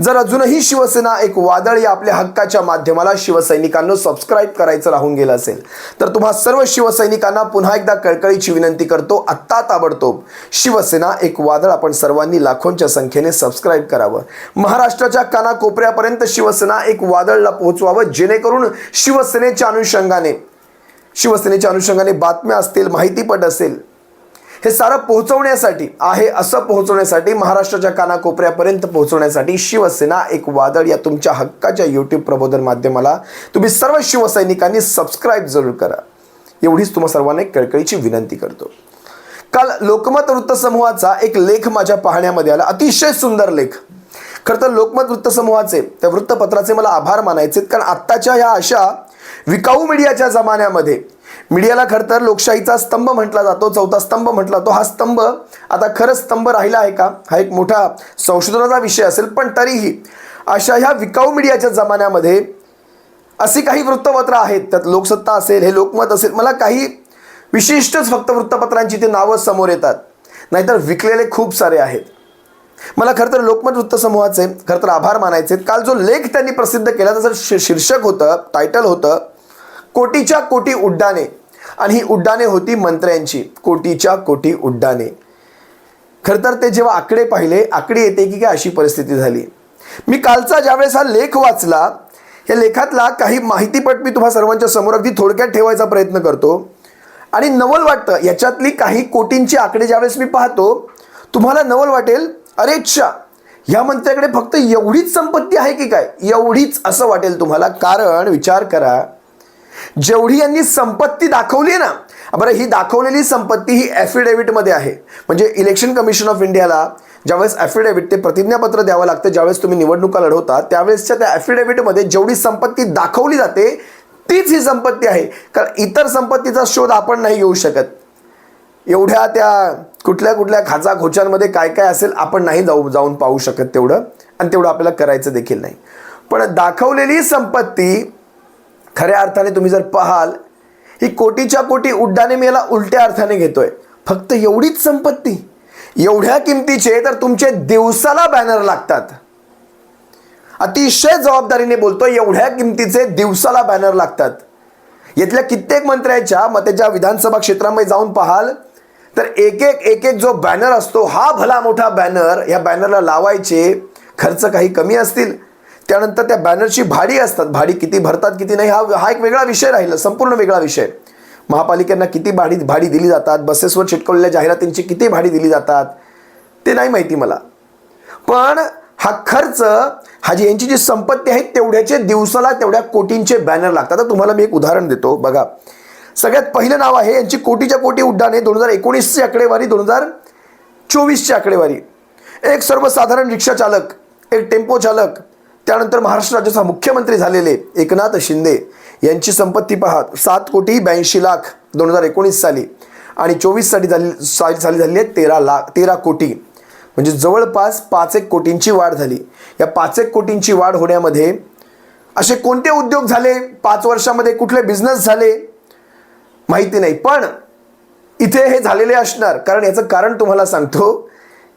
जर अजूनही शिवसेना एक वादळ या आपल्या हक्काच्या माध्यमाला शिवसैनिकांना सबस्क्राईब करायचं राहून गेलं असेल तर तुम्हा सर्व शिवसैनिकांना पुन्हा एकदा कळकळीची विनंती करतो आत्ता ताबडतोब शिवसेना एक वादळ आपण सर्वांनी लाखोंच्या संख्येने सबस्क्राईब करावं. महाराष्ट्राच्या कानाकोपऱ्यापर्यंत शिवसेना एक वादळला पोहोचवावं जेणेकरून शिवसेनेच्या अनुषंगाने शिवसेनेच्या अनुषंगाने बातम्या असतील माहितीपट असेल हे सारं पोहोचवण्यासाठी आहे असं पोहोचवण्यासाठी महाराष्ट्राच्या कानाकोपऱ्यापर्यंत पोहोचवण्यासाठी शिवसेना एक वादळ या तुमच्या हक्काच्या यूट्यूब प्रबोधन माध्यमाला. तुम्ही सर्व शिवसैनिकांनी सबस्क्राईब जरूर करा. एवढीच तुम्हा सर्वांना एक कळकळीची विनंती करतो. काल लोकमत वृत्तसमूहाचा एक लेख माझ्या पाहण्यामध्ये आला. अतिशय सुंदर लेख. खरं तर लोकमत वृत्तसमूहाचे त्या वृत्तपत्राचे मला आभार मानायचे कारण आत्ताच्या ह्या अशा विकाऊ मीडियाच्या जमान्यामध्ये. मीडियाला खरं तर लोकशाहीचा स्तंभ म्हटला जातो चौथा स्तंभ म्हटला जातो. हा स्तंभ आता खरंच स्तंभ राहिला आहे का? हा एक मोठा संशोधनाचा विषय असेल पण तरीही अशा ह्या विकाऊ मीडियाच्या जमान्यामध्ये अशी काही वृत्तपत्र आहेत त्यात लोकसत्ता असेल हे लोकमत असेल मला काही विशिष्टच फक्त वृत्तपत्रांची ते नावं समोर येतात. नाहीतर विकलेले खूप सारे आहेत. मला खरं तर लोकमत वृत्तसमूहाचे खरं तर आभार मानायचे काल जो लेख त्यांनी प्रसिद्ध केला त्याचं शि- शीर्षक होतं टायटल होतं कोटीच्या कोटी उड्डाणे. आणि ही उड्डाणे होती मंत्र्यांची. कोटीच्या कोटी उड्डाणे. खरं तर ते जेव्हा आकडे पाहिले आकडे येते की काय अशी परिस्थिती झाली. मी कालचा ज्यावेळेस हा लेख वाचला या लेखातला काही माहितीपट मी तुम्हा सर्वांच्या समोर अगदी थोडक्यात ठेवायचा प्रयत्न करतो. आणि नवल वाटतं याच्यातली काही कोटींची आकडे ज्यावेळेस मी पाहतो तुम्हाला नवल वाटेल अरे अच्छा ह्या मंत्र्याकडे फक्त एवढीच संपत्ती आहे की काय? एवढीच असं वाटेल तुम्हाला. कारण विचार करा जेवढी यांनी संपत्ती दाखवली आहे ना बरं ही दाखवलेली संपत्ती ही ॲफिडेव्हिटमध्ये आहे. म्हणजे इलेक्शन कमिशन ऑफ इंडियाला ज्यावेळेस ॲफिडेव्हिट ते प्रतिज्ञापत्र द्यावं लागतं ज्यावेळेस तुम्ही निवडणुका लढवता त्यावेळेसच्या त्या ॲफिडेव्हिटमध्ये जेवढी संपत्ती दाखवली जाते तीच ही संपत्ती आहे. कारण इतर संपत्तीचा शोध आपण नाही घेऊ शकत. एवढ्या त्या कुठल्या कुठल्या खाचा खोच्यांमध्ये काय काय असेल आपण नाही जाऊ जाऊन पाहू शकत तेवढं. आणि तेवढं आपल्याला करायचं देखील नाही. पण दाखवलेली संपत्ती खऱ्या अर्थाने तुम्ही जर पाहाल ही कोटीच्या कोटी उड्डाणे मी याला उलट्या अर्थाने घेतोय. फक्त एवढीच संपत्ती. एवढ्या किमतीचे तर तुमचे दिवसाला बॅनर लागतात. अतिशय जबाबदारीने बोलतो एवढ्या किमतीचे दिवसाला बॅनर लागतात. यातल्या कित्येक मंत्र्याच्या मग त्याच्या विधानसभा क्षेत्रामध्ये जाऊन पाहाल तर एक एक एक एक जो बॅनर असतो हा भला मोठा बॅनर या बॅनरला लावायचे खर्च काही कमी असतील. त्यानंतर त्या बॅनरची भाडी असतात. भाडी किती भरतात किती नाही हा हा एक वेगळा विषय राहिला संपूर्ण वेगळा विषय. महापालिकांना किती भाडी भाडी दिली जातात? बसेसवर चिटकवलेल्या जाहिरातींची किती भाडी दिली जातात? ते नाही माहिती मला. पण हा खर्च हा जी यांची जी संपत्ती आहे तेवढ्याचे दिवसाला तेवढ्या कोटींचे बॅनर लागतात. तुम्हाला मी एक उदाहरण देतो. बघा सगळ्यात पहिलं नाव आहे यांची कोटीच्या कोटी उड्डाणे दोन हजार एकोणीसची आकडेवारी दोन हजार चोवीसची आकडेवारी. एक सर्वसाधारण रिक्षा चालक एक टेम्पो चालक त्यानंतर महाराष्ट्र राज्याचा मुख्यमंत्री झालेले एकनाथ शिंदे. यांची संपत्ती पहा सात कोटी ब्याऐंशी लाख दोन हजार एकोणीस साली आणि चोवीससाठी झाली साली झाली झाली आहे तेरा लाख तेरा कोटी. म्हणजे जवळपास पाच एक कोटींची वाढ झाली. या पाच एक कोटींची वाढ होण्यामध्ये असे कोणते उद्योग झाले? पाच वर्षामध्ये कुठले बिझनेस झाले? माहिती नाही. पण इथे हे झालेले असणार. कारण याचं कारण तुम्हाला सांगतो.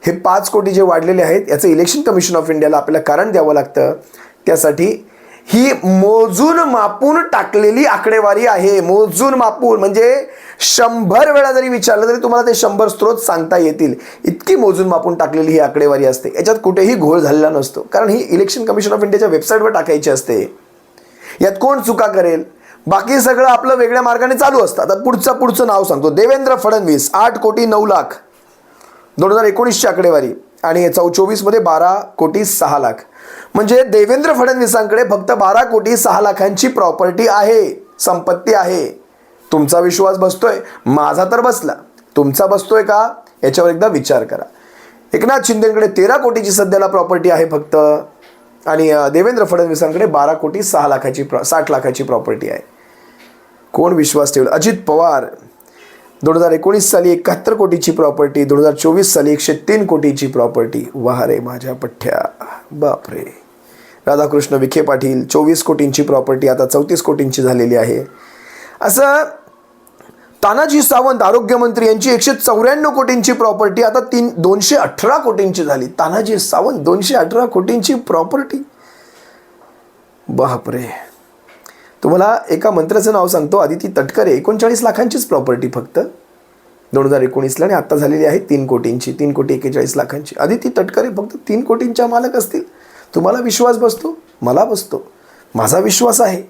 हे पाच कोटी जे वाढलेले आहेत याचं इलेक्शन कमिशन ऑफ इंडियाला आपल्याला कारण द्यावं लागतं. त्यासाठी ही मोजून मापून टाकलेली आकडेवारी आहे. मोजून मापून. म्हणजे शंभर वेळा जरी विचारलं तरी तुम्हाला ते शंभर स्त्रोत सांगता येतील. इतकी मोजून मापून टाकलेली ही आकडेवारी असते. याच्यात कुठेही घोळ झालेला नसतो. कारण ही इलेक्शन कमिशन ऑफ इंडियाच्या वेबसाईटवर टाकायची असते. यात कोण चुका करेल? बाकी सगळं आपलं वेगळ्या मार्गाने चालू असतं. आता पुढचं पुढचं नाव सांगतो. देवेंद्र फडणवीस आठ कोटी नऊ लाख. दोन हजार एकोणीसची आकडेवारी. आणि चौ चोवीसमध्ये बारा कोटी सहा लाख. म्हणजे देवेंद्र फडणवीसांकडे फक्त बारा कोटी सहा लाखांची प्रॉपर्टी आहे. संपत्ती आहे. तुमचा विश्वास बसतोय. माझा तर बसला. तुमचा बसतोय का? याच्यावर एकदा विचार करा. एकनाथ शिंदेकडे तेरा कोटीची सध्याला प्रॉपर्टी आहे फक्त. आणि देवेंद्र फडणवीसांकडे बारा कोटी सहा लाखाची प्रॉ साठ लाखाची प्रॉपर्टी आहे. कोण विश्वास ठेवेल? अजित पवार. दोन हजार एकोणीस साली एकाहत्तर कोटीची प्रॉपर्टी दोन हजार चोवीस साली एकशे तीन कोटीची प्रॉपर्टी. वाह रे माझ्या पठ्ठ्या. बापरे. राधाकृष्ण विखे पाटील चोवीस कोटींची प्रॉपर्टी आता चौतीस कोटींची झालेली आहे. असं तानाजी सावंत आरोग्यमंत्री यांची एकशे चौऱ्याण्णव कोटींची प्रॉपर्टी आता तीन दोनशे अठरा कोटींची झाली. तानाजी सावंत दोनशे अठरा कोटींची प्रॉपर्टी. बापरे. तुम्हाला एका मंत्र्याचं नाव सांगतो. आदिती तटकरे एकोणचाळीस लाखांचीच प्रॉपर्टी फक्त. दोन हजार एकोणीसला आणि आत्ता झालेली आहे तीन कोटींची. तीन कोटी एकेचाळीस लाखांची. आदिती तटकरे फक्त तीन कोटींच्या मालक असतील. तुम्हाला विश्वास बसतो? मला बसतो. माझा विश्वास आहे.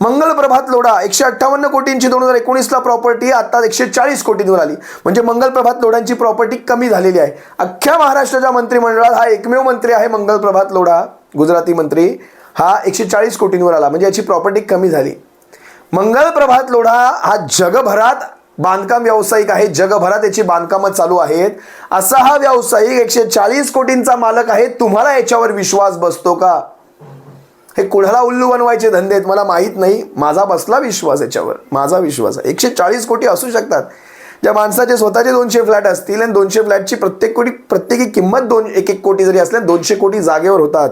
मंगल प्रभात लोढा एकशे अठ्ठावन्न कोटींची दोन हजार एकोणीसला प्रॉपर्टी आता एकशे चाळीस कोटींवर आली. म्हणजे मंगल प्रभात लोढांची प्रॉपर्टी कमी झालेली आहे. अख्ख्या महाराष्ट्राच्या मंत्रिमंडळात हा एकमेव मंत्री आहे मंगल प्रभात लोढा. गुजराती मंत्री हा एकशे चाळीस कोटींवर आला म्हणजे याची प्रॉपर्टी कमी झाली. मंगल प्रभात लोढा हा जगभरात बांधकाम व्यावसायिक आहे. जगभरात याची बांधकामं चालू आहेत. असा हा व्यावसायिक एकशे चाळीस कोटींचा मालक आहे. तुम्हाला याच्यावर विश्वास बसतो का? हे कुणाला उल्लू बनवायचे धंदे आहेत मला माहीत नाही. माझा बसला विश्वास याच्यावर. माझा विश्वास आहे. एकशे चाळीस कोटी असू शकतात. ज्या माणसाचे स्वतःचे दोनशे फ्लॅट असतील आणि दोनशे फ्लॅटची प्रत्येक कोटी प्रत्येकी किंमत दोन एक एक कोटी जरी असल्या दोनशे कोटी जागेवर होतात.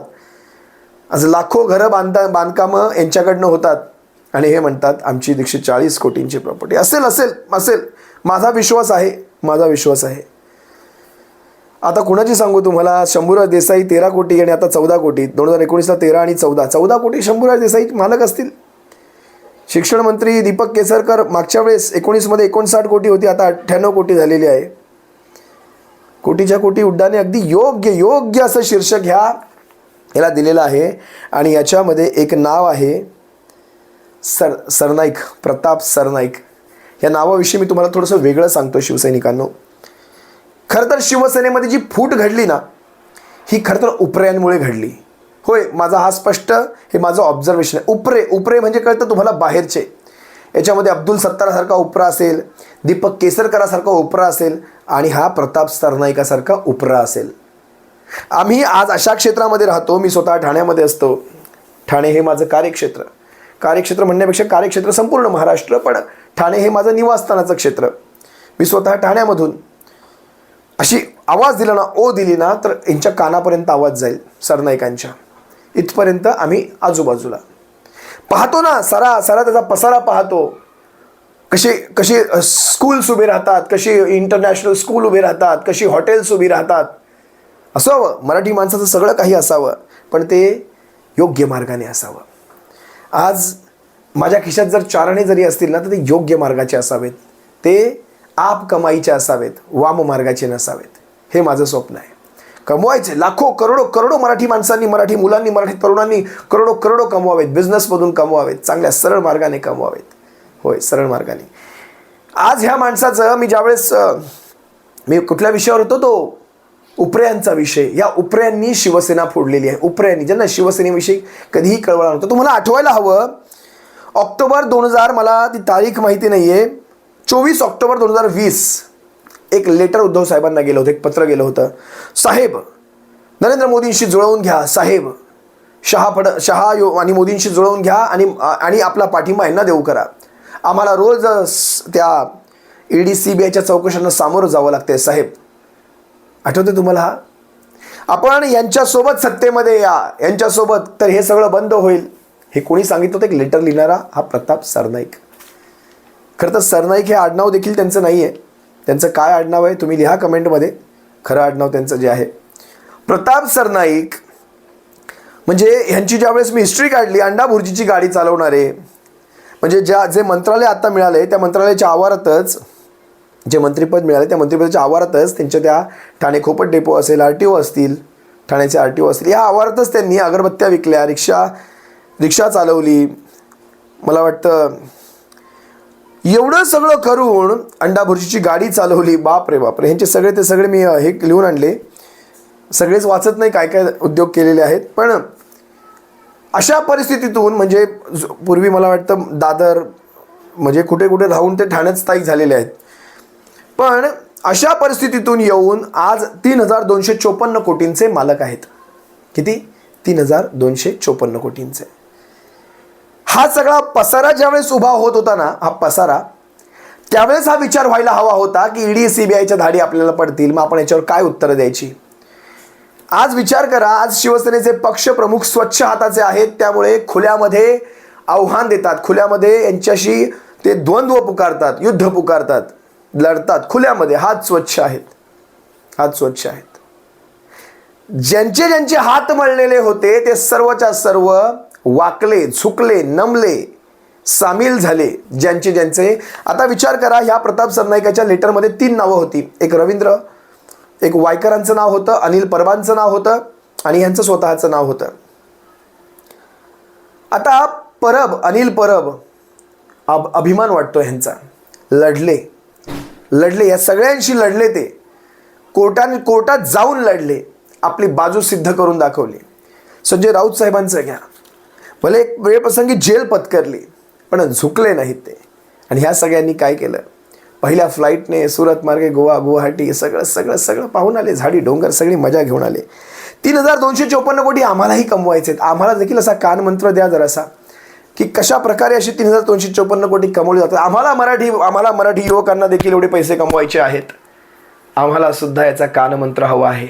आज लाखो घरं बांधता बांधकामं यांच्याकडनं होतात. आणि हे म्हणतात आमची दीक्षित चाळीस कोटींची प्रॉपर्टी असेल असेल असेल. माझा विश्वास आहे माझा विश्वास आहे. आता कुणाची सांगू तुम्हाला? शंभूराज देसाई तेरा कोटी आणि आता चौदा कोटी. दोन हजार एकोणीसला तेरा आणि चौदा. चौदा कोटी शंभूराज देसाई मालक असतील. शिक्षण मंत्री दीपक केसरकर मागच्या वेळेस एकोणीसमध्ये एकोणसाठ कोटी होती आता अठ्ठ्याण्णव कोटी झालेली आहे. कोटीच्या कोटी उड्डाणे अगदी योग्य योग्य असं शीर्षक ह्या याला दिलेलं आहे. आणि याच्यामध्ये एक नाव आहे सर सरनाईक प्रताप सरनाईक. या नावाविषयी मी तुम्हाला थोडंसं वेगळं सांगतो शिवसैनिकांनो. खरं तर शिवसेनेमध्ये जी फूट घडली ना ही खरं तर उपऱ्यांमुळे घडली. होय माझा हा स्पष्ट हे माझं ऑब्झर्वेशन आहे. उपरे उपरे म्हणजे कळतं तुम्हाला बाहेरचे. याच्यामध्ये अब्दुल सत्तारासारखा उपरा असेल दीपक केसरकरासारखा उपरा असेल आणि हा प्रताप सरनाईकासारखा उपरा असेल. आम्ही आज अशा क्षेत्रामध्ये राहतो मी स्वतः ठाण्यामध्ये असतो. ठाणे हे माझं कार्यक्षेत्र. कार्यक्षेत्र म्हणण्यापेक्षा कार्यक्षेत्र संपूर्ण महाराष्ट्र पण ठाणे हे माझं निवासस्थानाचं क्षेत्र. मी स्वतः ठाण्यामधून अशी आवाज दिला ना ओ दिली ना तर यांच्या कानापर्यंत आवाज जाईल सरनाईकांच्या. इथपर्यंत आम्ही आजूबाजूला. पाहतो ना सरा सरा त्याचा पसारा पाहतो. कसे कसे स्कूल्स उभे राहतात कशी इंटरनॅशनल स्कूल उभे राहतात कशी हॉटेल्स उभी राहतात. असावं. मराठी माणसाचं सगळं काही असावं पण ते योग्य मार्गाने असावं. आज माझ्या खिशात जर चारणे जरी असतील ना तर ते योग्य मार्गाचे असावेत. ते आप कमाईचे असावेत वाम मार्गाचे नसावेत. हे माझं स्वप्न आहे. कमवायचे लाखो करोडो करोडो मराठी माणसांनी मराठी मुलांनी मराठी तरुणांनी करोडो करोडो कमवावेत. बिझनेसमधून कमवावेत. चांगल्या सरळ मार्गाने कमवावेत. होय सरळ मार्गाने. आज ह्या माणसाचं मी ज्यावेळेस मी कुठल्या विषयावर होतो तो उपऱ्यांचा विषय. या उपऱ्यांनी शिवसेना फोडलेली आहे. उपऱ्यांनी ज्यांना शिवसेनेविषयी कधीही कळवळा नव्हतं. तुम्हाला आठवायला हवं ऑक्टोबर दोन हजार मला ती तारीख माहिती नाही आहे चोवीस ऑक्टोबर दोन हजार वीस एक लेटर उद्धव साहेबांना गेलं होतं एक पत्र गेलं होतं. साहेब नरेंद्र मोदींशी जुळवून घ्या साहेब. शहा फड शहा यो आणि मोदींशी जुळवून घ्या आणि आणि आपला पाठिंबा यांना देऊ करा. आम्हाला रोज त्या ई डी सी बी आयच्या चौकशांना सामोरं जावं लागते साहेब. आठवते तुम्हाला? हा आपण यांच्यासोबत सत्तेमध्ये या. यांच्यासोबत तर हे सगळं बंद होईल. हे कोणी सांगितलं होतं? एक लेटर लिहिणारा हा प्रताप सरनाईक. खरं तर सरनाईक हे आडनाव देखील त्यांचं नाही आहे त्यांचं काय आडनाव आहे तुम्ही लिहा कमेंटमध्ये. खरं आडनाव त्यांचं जे आहे. प्रताप सरनाईक म्हणजे ह्यांची ज्यावेळेस मी हिस्ट्री काढली अंडा भुर्जीची गाडी चालवणारे म्हणजे ज्या जे मंत्रालय आता मिळाले त्या मंत्रालयाच्या आवारातच जे मंत्रिपद मिळाले त्या मंत्रिपदाच्या आवारातच त्यांच्या त्या ठाणे खोपट डेपो असेल आर टी ओ असतील ठाण्याचे आर टी ओ असतील या आवारातच त्यांनी अगरबत्त्या विकल्या रिक्षा रिक्षा चालवली. मला वाटतं एवढं सगळं करून अंडा भुर्जीची गाडी चालवली. बाप रे बाप रे ह्यांचे सगळे ते सगळे मी हे लिहून आणले. सगळेच वाचत नाही काय काय उद्योग केलेले आहेत. पण अशा परिस्थितीतून म्हणजे पूर्वी मला वाटतं दादर म्हणजे कुठे कुठे राहून ते ठाण्यात स्थायिक झालेले आहेत. पण अशा परिस्थितीतून येऊन आज तीन हजार दोनशे चोपन्न कोटींचे मालक आहेत. किती? तीन हजार दोनशे चोपन्न कोटींचे. हा सगळा पसारा ज्यावेळेस उभा होत होता ना हा पसारा त्यावेळेस हा विचार व्हायला हवा होता की ईडी सीबीआयच्या धाडी आपल्याला पडतील. मग आपण याच्यावर काय उत्तरं द्यायची? आज विचार करा आज शिवसेनेचे पक्ष प्रमुख स्वच्छ हाताचे आहेत त्यामुळे खुल्यामध्ये आव्हान देतात. खुल्यामध्ये यांच्याशी ते द्वंद्व पुकारतात युद्ध पुकारतात. लढतात. खुल्यामध्ये हात स्वच्छ आहेत. हात स्वच्छ आहेत. ज्यांचे ज्यांचे हात मळलेले होते ते सर्वच्या सर्व वाकले झुकले नमले सामील झाले. ज्यांचे ज्यांचे आता विचार करा ह्या प्रताप सरनाईकाच्या लेटरमध्ये तीन नावं होती. एक रवींद्र एक वायकरांचं नाव होतं अनिल परबांचं नाव होतं आणि ह्यांचं स्वतःचं नाव होतं. आता परब अनिल परब अभिमान वाटतो ह्यांचा. लढले. लढले या सगळ्यांशी लढले ते. कोर्टाने कोर्टात जाऊन लढले आपली बाजू सिद्ध करून दाखवली. संजय राऊत साहेबांचं घ्या. भले एक वेळप्रसंगी जेल पत्करली पण झुकले नाहीत ते. आणि ह्या सगळ्यांनी काय केलं? पहिल्या फ्लाईटने सुरत मार्गे गोवा गुवाहाटी सगळं सगळं सगळं पाहून आले. झाडी डोंगर सगळी मजा घेऊन आले. तीन हजार दोनशे चोपन्न कोटी आम्हालाही कमवायचे आहेत आम्हाला देखील असा कानमंत्र द्या जरासा. की कशा प्रकारे अशी तीन हजार दोनशे चोपन्न कोटी कमवली जातात? आम्हाला मराठी आम्हाला मराठी युवकांना देखील एवढे पैसे कमवायचे आहेत. आम्हाला सुद्धा याचा कानमंत्र हवा आहे.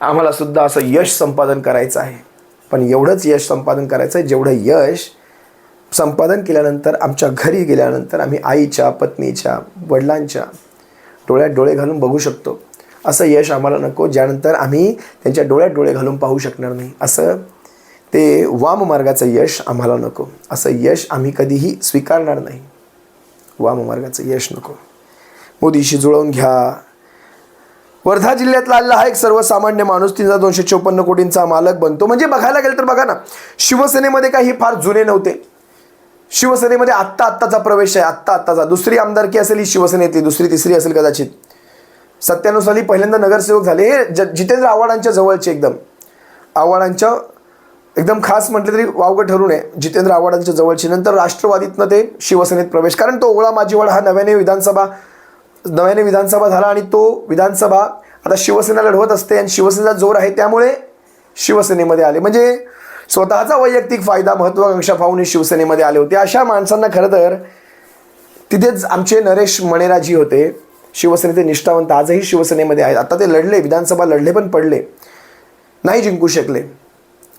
आम्हाला सुद्धा असं यश संपादन करायचं आहे. पण एवढंच यश संपादन करायचं आहे जेवढं यश संपादन केल्यानंतर आमच्या घरी गेल्यानंतर आम्ही आईच्या पत्नीच्या वडिलांच्या डोळ्यात डोळे घालून बघू शकतो. असं यश आम्हाला नको ज्यानंतर आम्ही त्यांच्या डोळ्यात डोळे घालून पाहू शकणार नाही. असं ते वाम मार्गाचं यश आम्हाला नको. असं यश आम्ही कधीही स्वीकारणार नाही. वाम मार्गाचं यश नको. मोदीशी जुळवून घ्या. वर्धा जिल्ह्यातला आलेला हा एक सर्वसामान्य माणूस तीन हजार दोनशे चोपन्न कोटींचा मालक बनतो. म्हणजे बघायला गेलं तर बघा ना शिवसेनेमध्ये काही फार जुने नव्हते. शिवसेनेमध्ये आत्ता आत्ताचा प्रवेश आहे आत्ता आत्ताचा. दुसरी आमदारकी असेल ही शिवसेनेतली दुसरी तिसरी असेल कदाचित. सत्त्याण्णव साली पहिल्यांदा नगरसेवक झाले. हे ज जितेंद्र आव्हाडांच्या जवळचे एकदम. आव्हाडांच्या एकदम खास म्हटलं तरी वावगं ठरू नये. जितेंद्र आव्हाडांच्या जवळचे. नंतर राष्ट्रवादीतनं ते शिवसेनेत प्रवेश. कारण तो ओळा माझीवाड हा नव्याने विधानसभा नव्याने विधानसभा झाला आणि तो विधानसभा आता शिवसेना लढवत असते आणि शिवसेनेचा जोर आहे त्यामुळे शिवसेनेमध्ये आले. म्हणजे स्वतःचा वैयक्तिक फायदा महत्वाकांक्षा पाहून शिवसेनेमध्ये आले होते. अशा माणसांना खरं तर तिथेच आमचे नरेश मणेराजी होते. शिवसेनेचे निष्ठावंत आजही शिवसेनेमध्ये आहेत. आता ते लढले विधानसभा लढले पण पडले. नाही जिंकू शकले.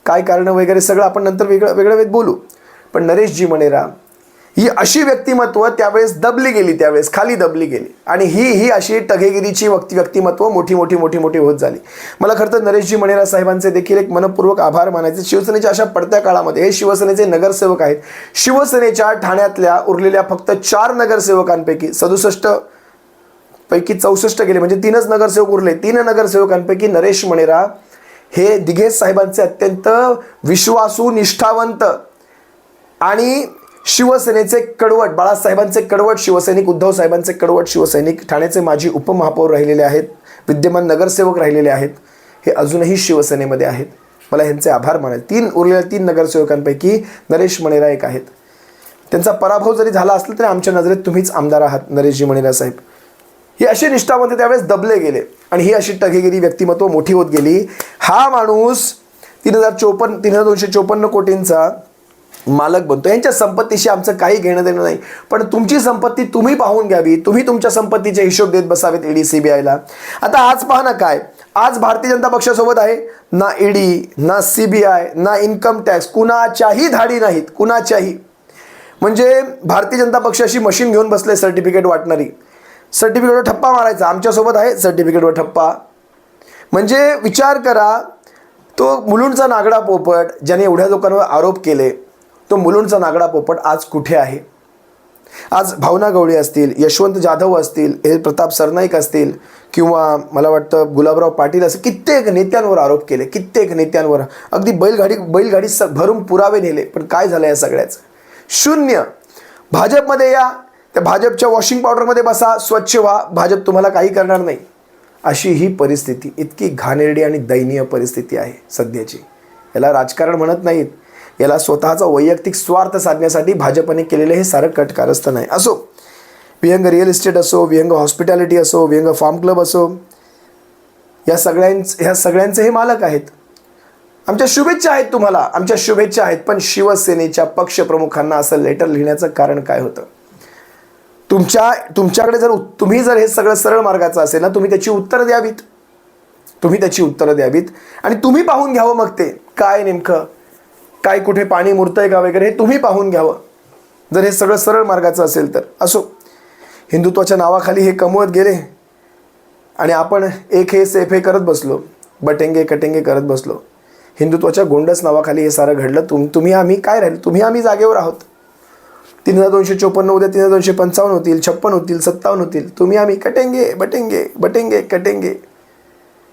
काय कारणं वगैरे सगळं आपण नंतर वेगळं वेगळं वेळेत बोलू. पण नरेशजी मणेरा ही अशी व्यक्तिमत्व त्यावेळेस दबली गेली त्यावेळेस खाली दबली गेली. आणि ही ही अशी टगेगिरीची व्यक्ती व्यक्तिमत्व मोठी मोठी मोठी मोठी होत झाली. मला खरं तर नरेशजी मणेरा साहेबांचे देखील एक मनपूर्वक आभार मानायचे. शिवसेनेच्या अशा पडत्या काळामध्ये हे शिवसेनेचे नगरसेवक आहेत. शिवसेनेच्या ठाण्यातल्या उरलेल्या फक्त चार नगरसेवकांपैकी सदुसष्ट पैकी चौसष्ट गेले. म्हणजे तीनच नगरसेवक उरले. तीन नगरसेवकांपैकी नरेश मणेरा हे दिघे साहेबांचे अत्यंत विश्वासू निष्ठावंत आणि शिवसेनेचे कडवट बाळासाहेबांचे कडवट शिवसैनिक उद्धव साहेबांचे कडवट शिवसैनिक ठाण्याचे माजी उपमहापौर राहिलेले आहेत विद्यमान नगरसेवक राहिलेले आहेत हे अजूनही शिवसेनेमध्ये आहेत. मला ह्यांचे आभार मानायचे तीन उरलेल्या तीन नगरसेवकांपैकी नरेश मणेरा एक आहेत. त्यांचा पराभव जरी झाला असला तरी आमच्या नजरेत तुम्हीच आमदार आहात नरेशजी मणेरा साहेब. ही अशी निष्ठावंत त्यावेळेस दबले गेले. आणि ही अशी टगेगिरी व्यक्तिमत्व मोठी होत गेली. हा माणूस तीन हजार चोपन्न तीन हजार दोनशे चोपन्न कोटींचा मालक बनतो. यांच्या संपत्तीशी आमचं काही घेणं देणं नाही. पण तुमची संपत्ती तुम्ही पाहून घ्यावी. तुम्ही तुमच्या संपत्तीचे हिशोब देत बसावेत ईडी सीबीआयला आता आज पहा ना काय? आज भारतीय जनता पक्षासोबत आहे. ना ईडी ना सीबीआय ना इन्कम टॅक्स कुणाच्याही धाडी नाहीत. कुणाच्याही. म्हणजे भारतीय जनता पक्षाशी मशीन घेऊन बसले सर्टिफिकेट वाटणारी. सर्टिफिकेटवर ठप्पा मारायचा. आमच्यासोबत आहे सर्टिफिकेटवर ठप्पा. म्हणजे विचार करा तो मुलुंडचा नागडा पोपट ज्याने एवढ्या लोकांवर आरोप केले तो मुलुंडचा नागडा पोपट आज कुठे आहे? आज भावना गवळी असतील यशवंत जाधव असतील हे प्रताप सरनाईक असतील किंवा मला वाटतं गुलाबराव पाटील असं कित्येक नेत्यांवर आरोप केले कित्येक नेत्यांवर. अगदी बैलगाडी बैलगाडी स भरून पुरावे नेले. पण काय झालं या सगळ्याचं? शून्य. भाजपमध्ये या त्या भाजपच्या वॉशिंग पावडरमध्ये बसा स्वच्छ व्हा. भाजप तुम्हाला काही करणार नाही. अशी ही परिस्थिती इतकी घाणेरडी आणि दयनीय परिस्थिती आहे सध्याची. याला राजकारण म्हणत नाहीत. याला स्वतःचा वैयक्तिक स्वार्थ साधण्यासाठी भाजपने केलेलं हे सारं कटकारस्थान आहे असो व्यंग रिअल इस्टेट असो व्यंग हॉस्पिटॅलिटी असो व्यंग फार्म क्लब असो या सगळ्यांच ह्या सगळ्यांचे हे मालक आहेत. आमच्या शुभेच्छा आहेत तुम्हाला. आमच्या शुभेच्छा आहेत. पण शिवसेनेच्या पक्षप्रमुखांना असं लेटर लिहिण्याचं कारण काय होतं? तुमच्या तुमच्याकडे जर तुम्ही जर हे सगळं सरळ मार्गाचं असेल ना तुम्ही त्याची उत्तरं द्यावीत. तुम्ही त्याची उत्तरं द्यावीत. आणि तुम्ही पाहून घ्यावं मग ते. काय नेमकं? काय कुठे पाणी मुरतंय का वगैरे हे तुम्ही पाहून घ्यावं. जर हे सगळं सरळ मार्गाचं असेल तर. असो. हिंदुत्वाच्या नावाखाली हे कमवत गेले. आणि आपण एक हे सेफ हे करत बसलो. बटेंगे कटेंगे करत बसलो. हिंदुत्वाच्या गोंडस नावाखाली हे सारं घडलं. तुम तुम्ही आम्ही काय राहील? तुम्ही आम्ही जागेवर आहोत. तीन हजार दोनशे चोपन्न उद्या तीन हजार दोनशे पंचावन्न होतील छप्पन होतील सत्तावन्न होतील. तुम्ही आम्ही कटेंगे बटेंगे बटेंगे कटेंगे.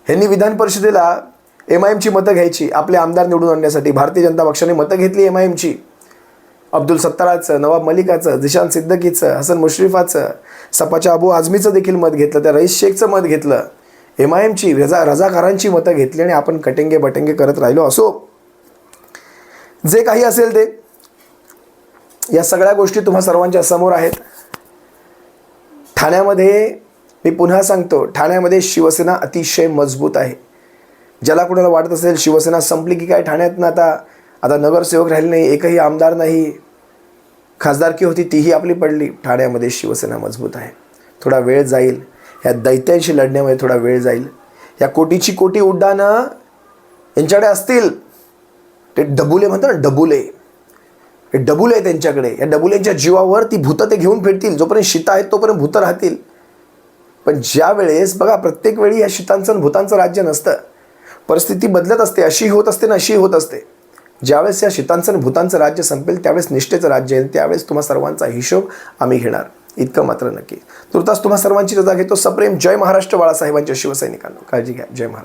ह्यांनी विधान परिषदेला एम आय एमची मतं घ्यायची आपले आमदार निवडून आणण्यासाठी. भारतीय जनता पक्षाने मतं घेतली एम आय एमची अब्दुल सत्ताराचं नवाब मलिकाचं जिशान सिद्दकीचं हसन मुश्रीफाचं सपाच्या अबू आझमीचं देखील मत घेतलं त्या रईस शेखचं मत घेतलं. एम आय एमची रजा रजाकारांची मतं घेतली आणि आपण कटेंगे बटेंगे करत राहिलो असो. जे काही असेल ते या सगळ्या गोष्टी तुम्हा सर्वांच्या समोर आहेत. ठाण्यामध्ये मी पुन्हा सांगतो ठाण्यामध्ये शिवसेना अतिशय मजबूत आहे. ज्याला कुणाला वाटत असेल शिवसेना संपली की काय ठाण्यातनं आता आता नगरसेवक राहिले नाही एकही आमदार नाही. खासदारकी होती तीही आपली पडली. ठाण्यामध्ये शिवसेना मजबूत आहे. थोडा वेळ जाईल. ह्या दैत्यांशी लढण्यामध्ये थोडा वेळ जाईल. या कोटीची कोटी उड्डाणं यांच्याकडे असतील. ते डबुले म्हणतात ना डबुले. डबुले आहे त्यांच्याकडे. या डबुलेंच्या जीवावर ती भूतं ते घेऊन फिरतील. जोपर्यंत शीता आहेत तोपर्यंत भूतं राहतील. पण ज्या वेळेस बघा प्रत्येक वेळी या शीतांचं आणि भूतांचं राज्य नसतं. परिस्थिती बदलत असते. अशी होत असते ना अशी होत असते. ज्यावेळेस या शीतांचं आणि भूतांचं राज्य संपेल त्यावेळेस निष्ठेचं राज्य येईल. त्यावेळेस तुम्हा सर्वांचा हिशोब आम्ही घेणार. इतकं मात्र नक्की. तुर्तास तुम्हा सर्वांची रजा घेतो. सप्रेम जय महाराष्ट्र बाळासाहेबांच्या शिवसैनिकांना. काळजी घ्या. जय महाराष्ट्र.